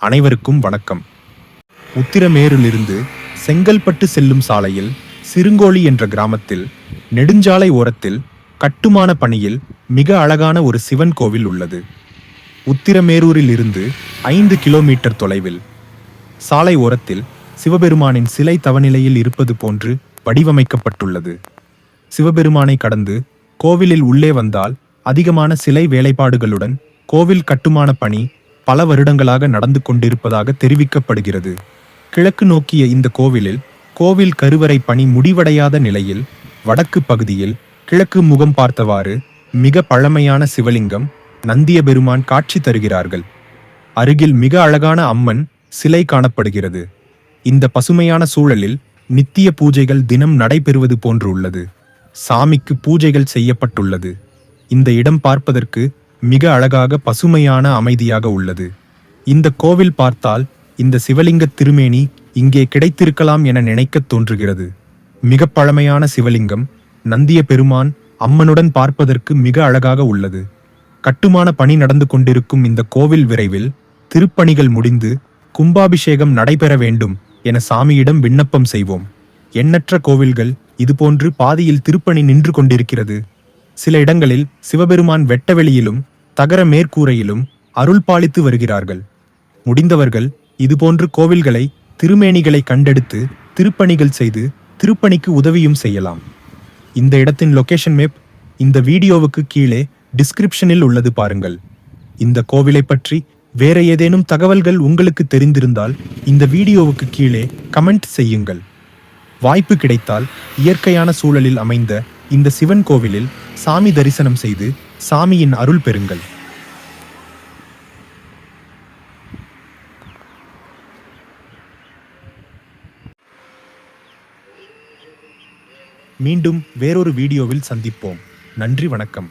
அனைவருக்கும் வணக்கம். உத்திரமேரிலிருந்து செங்கல்பட்டு செல்லும் சாலையில் சிறுங்கோழி என்ற கிராமத்தில் நெடுஞ்சாலை ஓரத்தில் கட்டுமான பணியில் மிக அழகான ஒரு சிவன் கோவில் உள்ளது. உத்திரமேரூரில் இருந்து ஐந்து கிலோமீட்டர் தொலைவில் சாலை ஓரத்தில் சிவபெருமானின் சிலை தவநிலையில் இருப்பது போன்று வடிவமைக்கப்பட்டுள்ளது. சிவபெருமானை கடந்து கோவிலில் உள்ளே வந்தால் அதிகமான சிலை வேலைப்பாடுகளுடன் கோவில் கட்டுமான பணி பல வருடங்களாக நடந்து கொண்டிருப்பதாக தெரிவிக்கப்படுகிறது. கிழக்கு நோக்கிய இந்த கோவிலில் கோவில் கருவறை பணி முடிவடையாத நிலையில் வடக்கு பகுதியில் கிழக்கு முகம் பார்த்தவாறு மிக பழமையான சிவலிங்கம் நந்திய பெருமான் காட்சி தருகிறார்கள். அருகில் மிக அழகான அம்மன் சிலை காணப்படுகிறது. இந்த பசுமையான சூழலில் நித்திய பூஜைகள் தினம் நடைபெறுவது போன்று உள்ளது. சாமிக்கு பூஜைகள் செய்யப்பட்டுள்ளது. இந்த இடம் பார்ப்பதற்கு மிக அழகாக பசுமையான அமைதியாக உள்ளது. இந்த கோவில் பார்த்தால் இந்த சிவலிங்க திருமேனி இங்கே கிடைத்திருக்கலாம் என நினைக்கத் தோன்றுகிறது. மிக பழமையான சிவலிங்கம் நந்திய பெருமான் அம்மனுடன் பார்ப்பதற்கு மிக அழகாக உள்ளது. கட்டுமான பணி நடந்து கொண்டிருக்கும் இந்த கோவில் விரைவில் திருப்பணிகள் முடிந்து கும்பாபிஷேகம் நடைபெற வேண்டும் என சாமியிடம் விண்ணப்பம் செய்வோம். எண்ணற்ற கோவில்கள் இதுபோன்று பாதியில் திருப்பணி நின்று கொண்டிருக்கிறது. சில இடங்களில் சிவபெருமான் வெட்டவெளியிலும் தகர மேற்கூரையிலும் அருள் பாலித்து வருகிறார்கள். முடிந்தவர்கள் இதுபோன்று கோவில்களை திருமேனிகளை கண்டெடுத்து திருப்பணிகள் செய்து திருப்பணிக்கு உதவியும் செய்யலாம். இந்த இடத்தின் லொகேஷன் மேப் இந்த வீடியோவுக்கு கீழே டிஸ்கிரிப்ஷனில் உள்ளது பாருங்கள். இந்த கோவிலை பற்றி வேற ஏதேனும் தகவல்கள் உங்களுக்கு தெரிந்திருந்தால் இந்த வீடியோவுக்கு கீழே கமெண்ட் செய்யுங்கள். வாய்ப்பு கிடைத்தால் இயற்கையான சூழலில் அமைந்த இந்த சிவன் கோவிலில் சாமி தரிசனம் செய்து சாமியின் அருள் பெறுங்கள். மீண்டும் வேறொரு வீடியோவில் சந்திப்போம். நன்றி வணக்கம்.